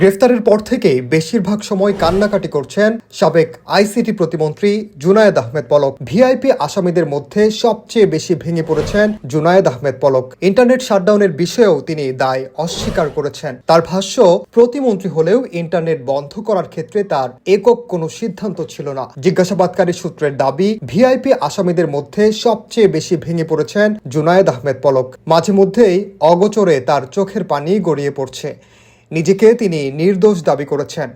গ্রেফতারের পর থেকে বেশিরভাগ সময় কান্নাকাটি করছেন সাবেক আইসিটি প্রতিমন্ত্রী জুনায়েদ আহমেদ পলক। ভিআইপি আসামিদের মধ্যে সবচেয়ে বেশি ভেঙে পড়েছেন জুনায়েদ আহমেদ পলক। ইন্টারনেট শাটডাউনের বিষয়েও তিনি দায় অস্বীকার করেছেন। তার ভাষ্য, প্রতিমন্ত্রী হলেও ইন্টারনেট বন্ধ করার ক্ষেত্রে তার একক কোনো সিদ্ধান্ত ছিল না। জিজ্ঞাসাবাদকারী সূত্রের দাবি, ভিআইপি আসামিদের মধ্যে সবচেয়ে বেশি ভেঙে পড়েছেন জুনায়েদ আহমেদ পলক। মাঝে মধ্যেই অগোচরে তার চোখের পানি গড়িয়ে পড়ছে। নিজেকে তিনি নির্দোষ দাবি করেছেন।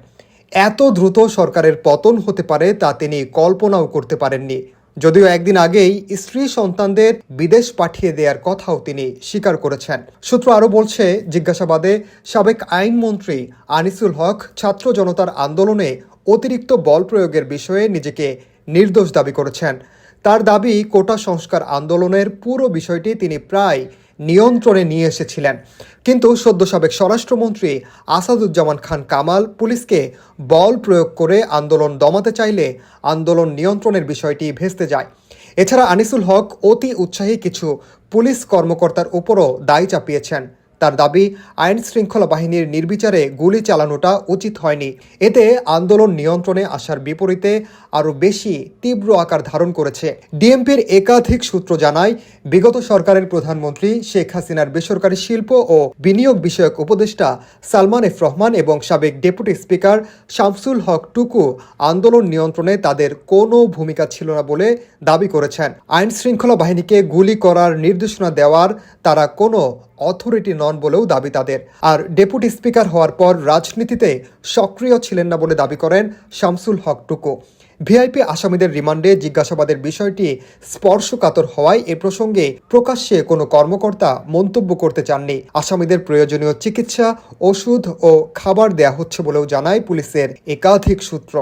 এত দ্রুত সরকারের পতন হতে পারে তা তিনি কল্পনাও করতে পারেননি। যদিও একদিন আগেই স্ত্রী সন্তানদের বিদেশ পাঠিয়ে দেওয়ার কথাও তিনি স্বীকার করেছেন। সূত্র আরও বলছে, জিজ্ঞাসাবাদে সাবেক আইনমন্ত্রী আনিসুল হক ছাত্র জনতার আন্দোলনে অতিরিক্ত বল প্রয়োগের বিষয়ে নিজেকে নির্দোষ দাবি করেছেন। তার দাবি কোটা সংস্কার আন্দোলনের পুরো বিষয়টি তিনি প্রায় নিয়ন্ত্রণে নিয়ে এসেছিলেন। কিন্তু সদ্য সাবেক স্বরাষ্ট্রমন্ত্রী আসাদুজ্জামান খান কামাল পুলিশকে বল প্রয়োগ করে আন্দোলন দমাতে চাইলে আন্দোলন নিয়ন্ত্রণের বিষয়টি ভেস্তে যায়। এছাড়া আনিসুল হক অতি উৎসাহী কিছু পুলিশ কর্মকর্তার উপরও দায় চাপিয়েছেন। তার দাবি, আইন শৃঙ্খলা বাহিনীর নির্বিচারে গুলি চালানোটা উচিত হয়নি। এতে আন্দোলন নিয়ন্ত্রণে আসার বিপরীতে আরও বেশি তীব্র আকার ধারণ করেছে। ডিএমপির একাধিক সূত্র জানায়, বিগত সরকারের প্রধানমন্ত্রী শেখ হাসিনার বেসরকারি শিল্প ও বিনিয়োগ বিষয়ক উপদেষ্টা সালমান এফ রহমান এবং সাবেক ডেপুটি স্পিকার শামসুল হক টুকু আন্দোলন নিয়ন্ত্রণে তাদের কোনো ভূমিকা ছিল না বলে দাবি করেছেন। আইন শৃঙ্খলা বাহিনীকে গুলি করার নির্দেশনা দেওয়ার তারা কোনো অথরিটি নন বলেও দাবি তাদের। আর ডেপুটি স্পিকার হওয়ার পর রাজনীতিতে সক্রিয় ছিলেন না বলে দাবি করেন শামসুল হক টুকু। ভিআইপি আসামিদের রিমান্ডে জিজ্ঞাসাবাদের বিষয়টি স্পর্শকাতর হওয়ায় এ প্রসঙ্গে প্রকাশ্যে কোনো কর্মকর্তা মন্তব্য করতে চাননি। আসামিদের প্রয়োজনীয় চিকিৎসা, ওষুধ ও খাবার দেয়া হচ্ছে বলেও জানায় পুলিশের একাধিক সূত্র।